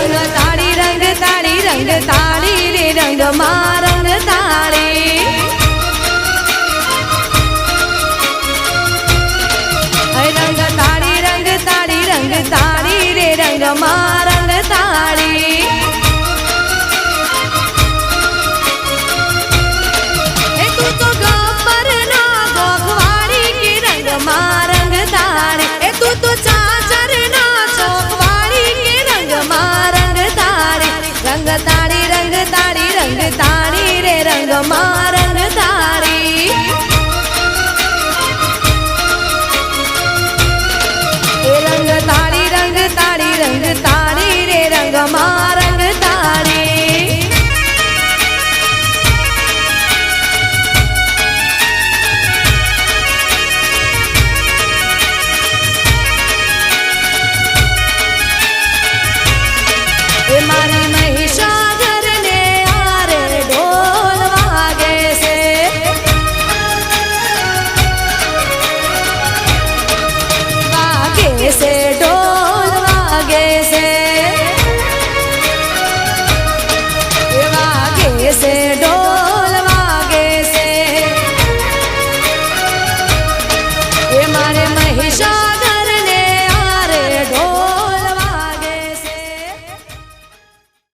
રંગ તાળી રંગ તાળી રંગ તાળી રે રંગ માં રંગ તાળી છે ઢોલ વાગે છે વાગે છે ઢોલ વાગે છે એ મારે